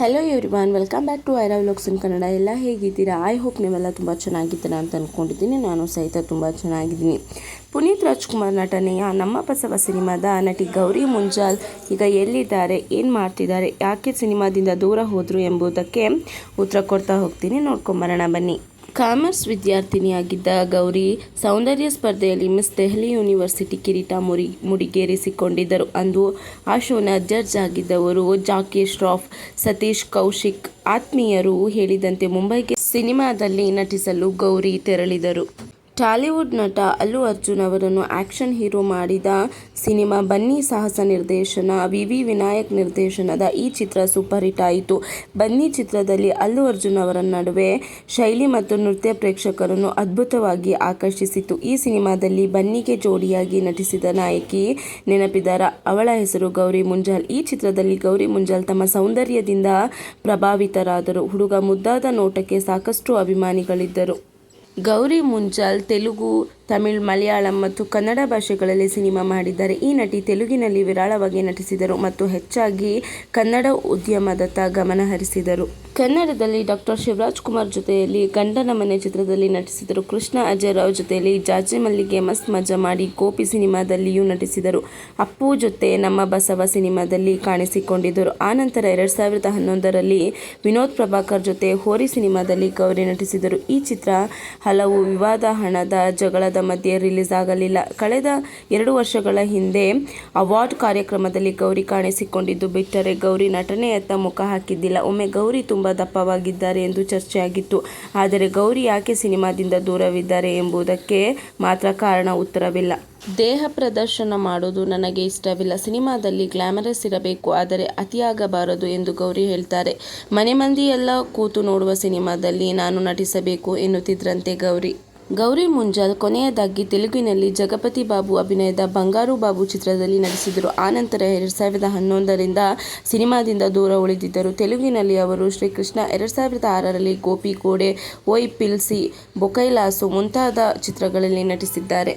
Hello everyone welcome back to Aira vlogs in Kannada ಎಲ್ಲ ಹೇಗಿದ್ದೀರಾ? I hope ನೀವೆಲ್ಲ ತುಂಬ ಚೆನ್ನಾಗಿದ್ದೀರಾ ಅಂತ ಅಂದ್ಕೊಂಡಿದ್ದೀನಿ ನಾನು ಸಹಿತ ತುಂಬ ಚೆನ್ನಾಗಿದ್ದೀನಿ. ಪುನೀತ್ ರಾಜ್ಕುಮಾರ್ ನಟನೆಯ ನಮ್ಮ ಬಸವ ಸಿನಿಮಾದ ನಟಿ ಗೌರಿ ಮುಂಜಾಲ್ ಈಗ ಎಲ್ಲಿದ್ದಾರೆ? ಏನು ಮಾಡ್ತಿದ್ದಾರೆ? ಯಾಕೆ ಸಿನಿಮಾದಿಂದ ದೂರ ಹೋದರು ಎಂಬುದಕ್ಕೆ ಉತ್ತರ ಕೊಡ್ತಾ ಹೋಗ್ತೀನಿ. ನೋಡ್ಕೊಂಬರೋಣ ಬನ್ನಿ. ಕಾಮರ್ಸ್ ವಿದ್ಯಾರ್ಥಿನಿಯಾಗಿದ್ದ ಗೌರಿ ಸೌಂದರ್ಯ ಸ್ಪರ್ಧೆಯಲ್ಲಿ ಮಿಸ್ ದೆಹಲಿ ಯೂನಿವರ್ಸಿಟಿ ಕಿರೀಟ ಮುರಿ, ಮುಡಿಗೇರಿಸಿಕೊಂಡಿದ್ದರು. ಅಂದು ಆ ಶೋನ ಜಡ್ಜ್ ಆಗಿದ್ದವರು ಜಾಕಿ ಶ್ರಾಫ್ ಸತೀಶ್ ಕೌಶಿಕ್. ಆತ್ಮೀಯರು ಹೇಳಿದಂತೆ ಮುಂಬೈಗೆ ಸಿನಿಮಾದಲ್ಲಿ ನಟಿಸಲು ಗೌರಿ ತೆರಳಿದರು. ಟಾಲಿವುಡ್ ನಟ ಅಲ್ಲು ಅರ್ಜುನ್ ಅವರನ್ನು ಆಕ್ಷನ್ ಹೀರೋ ಮಾಡಿದ ಸಿನಿಮಾ ಬನ್ನಿ ಸಾಹಸ ನಿರ್ದೇಶನ ವಿ ವಿ ವಿನಾಯಕ್ ನಿರ್ದೇಶನದ ಈ ಚಿತ್ರ ಸೂಪರ್ ಹಿಟ್ ಆಯಿತು. ಬನ್ನಿ ಚಿತ್ರದಲ್ಲಿ ಅಲ್ಲು ಅರ್ಜುನ್ ಅವರ ನಡುವೆ ಶೈಲಿ ಮತ್ತು ನೃತ್ಯ ಪ್ರೇಕ್ಷಕರನ್ನು ಅದ್ಭುತವಾಗಿ ಆಕರ್ಷಿಸಿತು. ಈ ಸಿನಿಮಾದಲ್ಲಿ ಬನ್ನಿಗೆ ಜೋಡಿಯಾಗಿ ನಟಿಸಿದ ನಾಯಕಿ ನೆನಪಿದಾರ. ಅವಳ ಹೆಸರು ಗೌರಿ ಮುಂಜಾಲ್. ಈ ಚಿತ್ರದಲ್ಲಿ ಗೌರಿ ಮುಂಜಾಲ್ ತಮ್ಮ ಸೌಂದರ್ಯದಿಂದ ಪ್ರಭಾವಿತರಾದರು. ಹುಡುಗ ಮುದ್ದಾದ ನೋಟಕ್ಕೆ ಸಾಕಷ್ಟು ಅಭಿಮಾನಿಗಳಿದ್ದರು. ಗೌರಿ ಮುಂಜಾಲ್ ತೆಲುಗು ತಮಿಳ್, ಮಲಯಾಳಂ ಮತ್ತು ಕನ್ನಡ ಭಾಷೆಗಳಲ್ಲಿ ಸಿನಿಮಾ ಮಾಡಿದ್ದಾರೆ. ಈ ನಟಿ ತೆಲುಗಿನಲ್ಲಿ ವಿರಾಳವಾಗಿ ನಟಿಸಿದರು ಮತ್ತು ಹೆಚ್ಚಾಗಿ ಕನ್ನಡ ಉದ್ಯಮದತ್ತ ಗಮನ ಹರಿಸಿದರು. ಕನ್ನಡದಲ್ಲಿ ಡಾಕ್ಟರ್ ಶಿವರಾಜ್ ಕುಮಾರ್ ಜೊತೆಯಲ್ಲಿ ಗಂಡನ ಮನೆ ಚಿತ್ರದಲ್ಲಿ ನಟಿಸಿದರು. ಕೃಷ್ಣ ಅಜಯ್ ರಾವ್ ಜೊತೆಯಲ್ಲಿ ಜಾಜಿ ಮಲ್ಲಿಗೆ ಮಸ್ತ್ ಮಜಾ ಮಾಡಿ ಗೋಪಿ ಸಿನಿಮಾದಲ್ಲಿಯೂ ನಟಿಸಿದರು. ಅಪ್ಪು ಜೊತೆ ನಮ್ಮ ಬಸವ ಸಿನಿಮಾದಲ್ಲಿ ಕಾಣಿಸಿಕೊಂಡಿದ್ದರು. ಆನಂತರ ಎರಡು ಸಾವಿರದ ಹನ್ನೊಂದರಲ್ಲಿ ವಿನೋದ್ ಪ್ರಭಾಕರ್ ಜೊತೆ ಹೋರಿ ಸಿನಿಮಾದಲ್ಲಿ ಗೌರಿ ನಟಿಸಿದರು. ಈ ಚಿತ್ರ ಹಲವು ವಿವಾದ ಹಣದ ಜಗಳದ ಮಧ್ಯೆ ರಿಲೀಸ್ ಆಗಲಿಲ್ಲ. ಕಳೆದ ಎರಡು ವರ್ಷಗಳ ಹಿಂದೆ ಅವಾರ್ಡ್ ಕಾರ್ಯಕ್ರಮದಲ್ಲಿ ಗೌರಿ ಕಾಣಿಸಿಕೊಂಡಿದ್ದು ಬಿಟ್ಟರೆ ಗೌರಿ ನಟನೆಯತ್ತ ಮುಖ ಹಾಕಿದ್ದಿಲ್ಲ. ಒಮ್ಮೆ ಗೌರಿ ತುಂಬ ದಪ್ಪವಾಗಿದ್ದಾರೆ ಎಂದು ಚರ್ಚೆಯಾಗಿತ್ತು. ಆದರೆ ಗೌರಿ ಯಾಕೆ ಸಿನಿಮಾದಿಂದ ದೂರವಿದ್ದಾರೆ ಎಂಬುದಕ್ಕೆ ಮಾತ್ರ ಕಾರಣ ಉತ್ತರವಿಲ್ಲ. ದೇಹ ಪ್ರದರ್ಶನ ಮಾಡೋದು ನನಗೆ ಇಷ್ಟವಿಲ್ಲ. ಸಿನಿಮಾದಲ್ಲಿ ಗ್ಲಾಮರಸ್ ಇರಬೇಕು, ಆದರೆ ಅತಿಯಾಗಬಾರದು ಎಂದು ಗೌರಿ ಹೇಳ್ತಾರೆ. ಮನೆ ಮಂದಿಯೆಲ್ಲ ಕೂತು ನೋಡುವ ಸಿನಿಮಾದಲ್ಲಿ ನಾನು ನಟಿಸಬೇಕು ಎನ್ನುತ್ತಿದ್ರಂತೆ ಗೌರಿ. ಗೌರಿ ಮುಂಜಾಲ್ ಕೊನೆಯದಾಗಿ ತೆಲುಗಿನಲ್ಲಿ ಜಗಪತಿ ಬಾಬು ಅಭಿನಯದ ಬಂಗಾರು ಬಾಬು ಚಿತ್ರದಲ್ಲಿ ನಟಿಸಿದರು. ಆನಂತರ ಎರಡು ಸಾವಿರದ ಹನ್ನೊಂದರಿಂದ ಸಿನಿಮಾದಿಂದ ದೂರ ಉಳಿದಿದ್ದರು. ತೆಲುಗಿನಲ್ಲಿ ಅವರು ಶ್ರೀಕೃಷ್ಣ ಎರಡು ಸಾವಿರದ ಆರರಲ್ಲಿ ಗೋಪಿ ಕೋಡೆ ಓಯ್ ಪಿಲ್ಸಿ, ಬೊಕೈಲಾಸು ಮುಂತಾದ ಚಿತ್ರಗಳಲ್ಲಿ ನಟಿಸಿದ್ದಾರೆ.